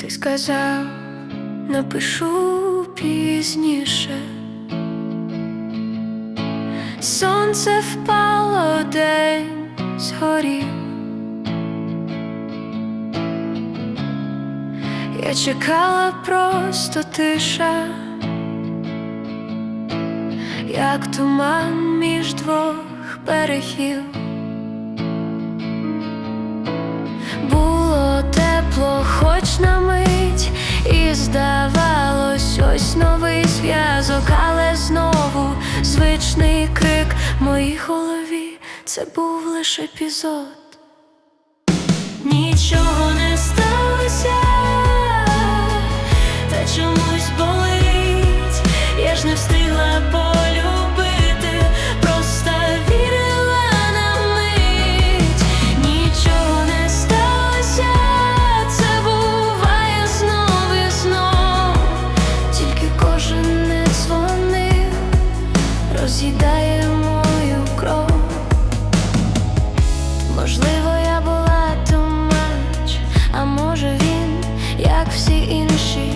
Ти сказав, напишу пізніше. Сонце впало, день згорів. Я чекала просто тиша, як туман між двох берегів. Зв'язок, але знову звичний крик в моїй голові. Це був лише епізод. Нічого не всі інші,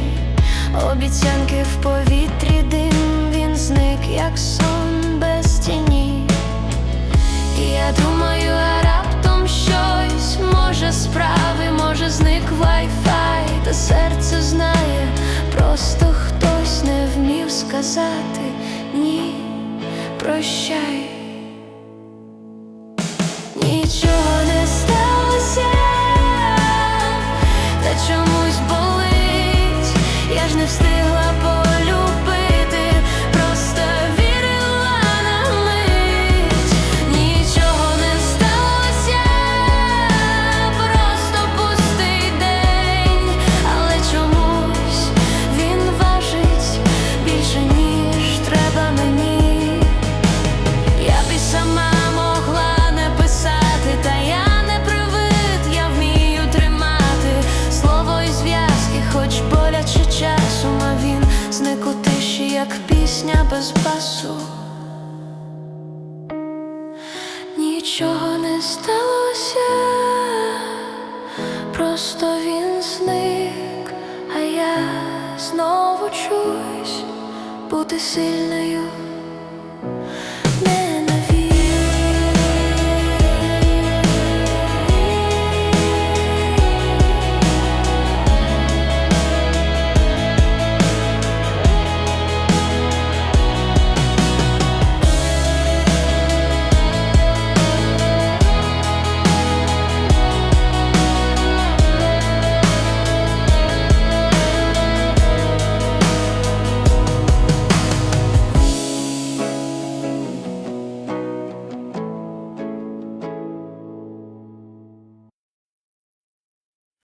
обіцянки в повітрі дим, він зник, як сон без тіні. І я думаю, а раптом щось може справи, може зник вайфай, та серце знає, просто хтось не вмів сказати ні, прощай. Як пісня без басу. Нічого не сталося, просто він зник, а я знову чуюсь бути сильною.